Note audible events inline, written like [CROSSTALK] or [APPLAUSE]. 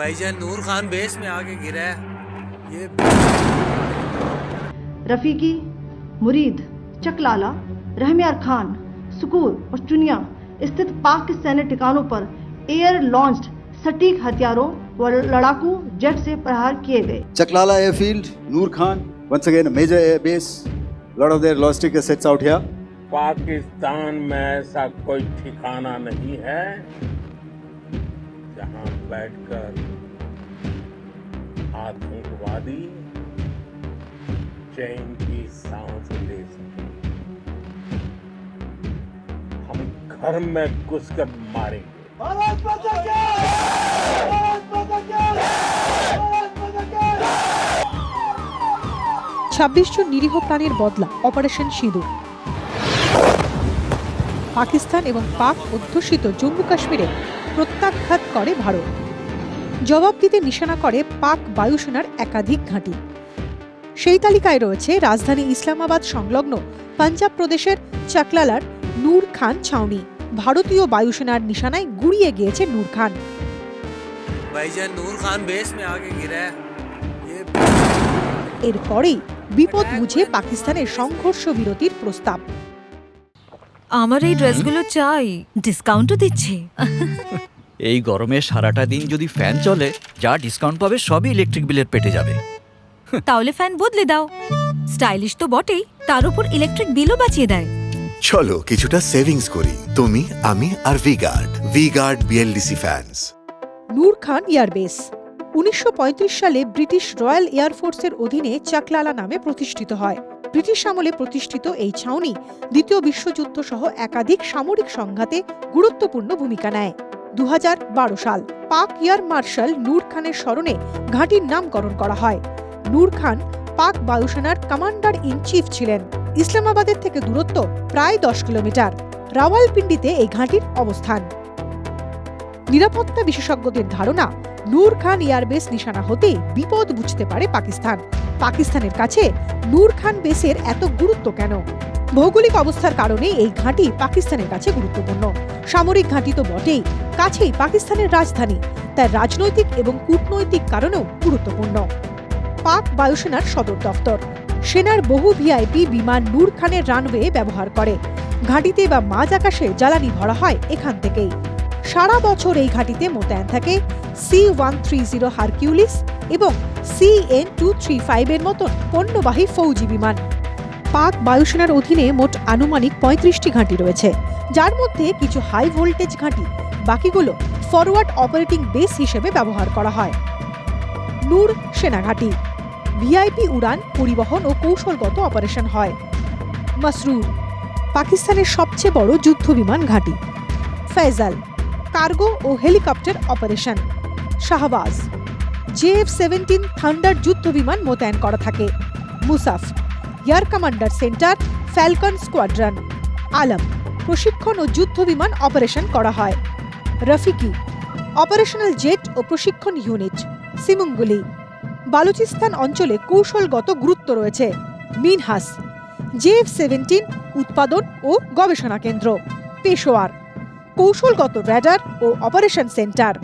भाईजान नूर खान बेस में आके गिरा है ये रफ़ीकी मुरीद चकलाला रहमियार खान सुकूर और चुनिया स्थित पाक के सैन्य ठिकानों पर एयर लॉन्च्ड सटीक हथियारों व लड़ाकू जेट से प्रहार किए गए Chaklala airfield Noor Khan once again a major air base. A lot of their logistic assets out here. Pakistan में ऐसा कोई ठिकाना नहीं है जहाँ बैठकर आतंकवादी चैन की सांस ले सके हम घर में घुसकर मारेंगे ছাব্বিশ জন নিরীহ প্রাণের বদলা অপারেশন সিঁদুর পাকিস্তান এবং পাক অধ্যুষিত জম্মু কাশ্মীরে প্রত্যাঘাত করে ভারত জবাব দিতে নিশানা করে পাক বায়ুসেনার একাধিক ঘাঁটি। সেই তালিকায় রয়েছে রাজধানী ইসলামাবাদ সংলগ্ন পাঞ্জাব প্রদেশের চাকলালার নূর খান ছাউনি। ভারতীয় বায়ুসেনার নিশানায় গুড়িয়ে গিয়েছে নূর খান। এরপরেই বিপদ বুঝে পাকিস্তানের সংঘর্ষ বিরতির প্রস্তাব। আমার এই ড্রেসগুলো চাই। ডিসকাউন্টও দিচ্ছে। [LAUGHS] এই গরমে সারাটা দিন যদি ফ্যান চলে যা ডিসকাউন্ট পাবে সবই ইলেকট্রিক বিলের পেটে যাবে। [LAUGHS] তাহলে ফ্যান বদলে দাও। স্টাইলিশ তো বটেই তার উপর ইলেকট্রিক বিলও বাঁচিয়ে দেয়। চলো কিছুটা সেভিংস করি তুমি আমি আর V-Guard V-Guard BLDC fans Noor Khan airbase উনিশশো পঁয়ত্রিশ সালে ব্রিটিশ রয়্যাল এয়ারফোর্সের অধীনে চাকলালা নামে প্রতিষ্ঠিত হয়। ব্রিটিশ আমলে প্রতিষ্ঠিত এই ছাউনি দ্বিতীয় বিশ্বযুদ্ধ সহ একাধিক সামরিক সংঘাতে গুরুত্বপূর্ণ ভূমিকা নেয়। দু সাল পাক এয়ার মার্শাল নূর খানের স্মরণে ঘাঁটির নামকরণ করা হয়। নূর খান পাক বায়ুসেনার কমান্ডার ইন চিফ ছিলেন। ইসলামাবাদের থেকে দূরত্ব প্রায় দশ কিলোমিটার। রাওয়ালপিন্ডিতে এই ঘাঁটির অবস্থান। নিরাপত্তা বিশেষজ্ঞদের ধারণা, নূর খান এয়ারবেস নিশানা হতেই বিপদ বুঝতে পারে পাকিস্তান। পাকিস্তানের কাছে নূর খান বেসের এত গুরুত্ব কেন? ভৌগোলিক অবস্থার কারণে এই ঘাঁটি পাকিস্তানের কাছে গুরুত্বপূর্ণ। সামরিক ঘাঁটি তো বটেই, কাছেই পাকিস্তানের রাজধানী, তাই রাজনৈতিক এবং কূটনৈতিক কারণেও গুরুত্বপূর্ণ। পাক বায়ুসেনার সদর দপ্তর, সেনার বহু ভিআইপি বিমান নূর খানের রানওয়ে ব্যবহার করে। ঘাঁটিতে বা মাঝ আকাশে জ্বালানি ভরা হয় এখান থেকেই। সারা বছর এই ঘাঁটিতে মোতায়েন থাকে C one three zero Hercules এবং সি এন টু থ্রি ফাইভের মতন পণ্যবাহী ফৌজি বিমান। পাক বায়ুসেনার অধীনে মোট আনুমানিক পঁয়ত্রিশটি ঘাঁটি রয়েছে। যার মধ্যে কিছু হাই ভোল্টেজ ঘাঁটি, বাকিগুলো ফরওয়ার্ড অপারেটিং বেস হিসেবে ব্যবহার করা হয়। নূর সেনাঘাঁটি ভিআইপি উড়ান, পরিবহন ও কৌশলগত অপারেশন হয়। মাসরুর, পাকিস্তানের সবচেয়ে বড় যুদ্ধ বিমান ঘাঁটি। ফয়জাল কার্গো ও helicopter operation Shahbaz JF seventeen thunder যুদ্ধ বিমান মোতায়েন করা থাকে। Mushaf air commander centre, falcon squadron. Alam, প্রশিক্ষণ ও যুদ্ধ বিমান অপারেশন করা হয়। রফিকি, অপারেশনাল জেট ও প্রশিক্ষণ ইউনিট, সিমুঙ্গুলি। বালুচিস্তান অঞ্চলে কৌশলগত গুরুত্ব রয়েছে। মিনহাস, জেএফ সেভেন্টিন উৎপাদন ও গবেষণা কেন্দ্র, পেশোয়ার। কৌশলগত র্যাডার ও অপারেশন সেন্টার।